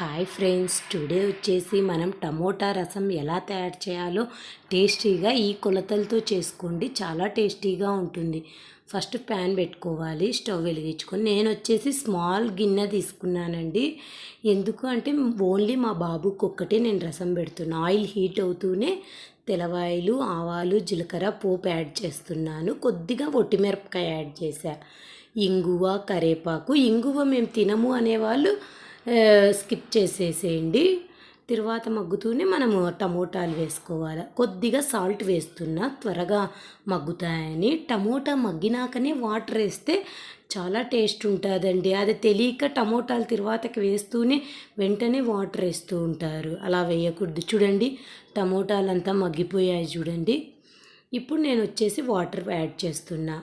Hi friends today వచ్చేసి మనం tomato రసం ఎలా తయారు చేయాలో టేస్టీగా ఈ కొలతలతో చేసుకోండి. చాలా టేస్టీగా ఉంటుంది. ఫస్ట్ ప్యాన్ పెట్టుకోవాలి స్టవ్ వెలిగించుకొని. నేను వచ్చేసి స్మాల్ గిన్నె తీసుకున్నానండి. ఎందుకు అంటే ఓన్లీ మా బాబుకి ఒక్కటే నేను రసం పెడుతున్నా. ఆయిల్ హీట్ అవుతూనే తెలవాయిలు ఆవాలు జీలకర్ర పోపు యాడ్ చేస్తున్నాను. కొద్దిగా ఒట్టిమిరపకాయ యాడ్ చేశా. ఇంగువ కరేపాకు. ఇంగువ మేము తినము అనేవాళ్ళు స్కిప్ చేసేసేయండి. తర్వాత మగ్గుతూనే మనము టమోటాలు వేసుకోవాలి. కొద్దిగా సాల్ట్ వేస్తున్నా త్వరగా మగ్గుతాయని. టమోటా మగ్గినాకనే వాటర్ వేస్తే చాలా టేస్ట్ ఉంటుందండి. అది తెలియక టమోటాలు తర్వాతకి వేస్తూనే వెంటనే వాటర్ వేస్తూ ఉంటారు. అలా వేయకూడదు. చూడండి టమోటాలంతా మగ్గిపోయాయి చూడండి. ఇప్పుడు నేను వచ్చేసి వాటర్ యాడ్ చేస్తున్నా.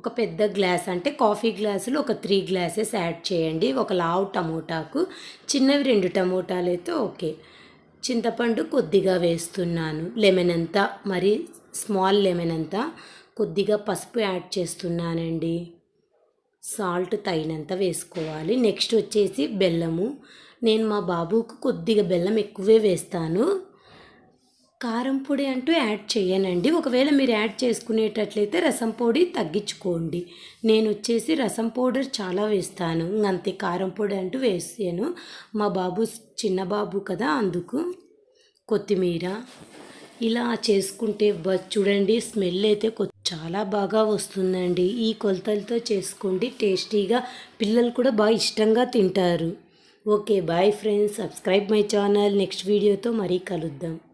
ఒక పెద్ద గ్లాస్ అంటే కాఫీ గ్లాసులు ఒక త్రీ గ్లాసెస్ యాడ్ చేయండి. ఒక లావు టమోటాకు చిన్నవి రెండు టమోటాలు అయితే ఓకే. చింతపండు కొద్దిగా వేస్తున్నాను. లెమన్ అంతా మరి స్మాల్ లెమన్ అంతా కొద్దిగా పసుపు యాడ్ చేస్తున్నానండి. సాల్ట్ తగినంత వేసుకోవాలి. నెక్స్ట్ వచ్చేసి బెల్లము. నేను మా బాబుకు కొద్దిగా బెల్లం ఎక్కువే వేస్తాను. కారం పొడి అంటూ యాడ్ చేయనండి. ఒకవేళ మీరు యాడ్ చేసుకునేటట్లయితే రసం పొడి తగ్గించుకోండి. నేను వచ్చేసి రసం పౌడర్ చాలా వేస్తాను. అంతే కారం పొడి అంటూ వేసాను మా బాబు చిన్న బాబు కదా అందుకు. కొత్తిమీర. ఇలా చేసుకుంటే చూడండి స్మెల్ అయితే చాలా బాగా వస్తుందండి. ఈ కొలతలతో చేసుకోండి. టేస్టీగా పిల్లలు కూడా బాగా ఇష్టంగా తింటారు. Okay bye friends. Subscribe my channel. Next వీడియోతో మరీ కలుద్దాం.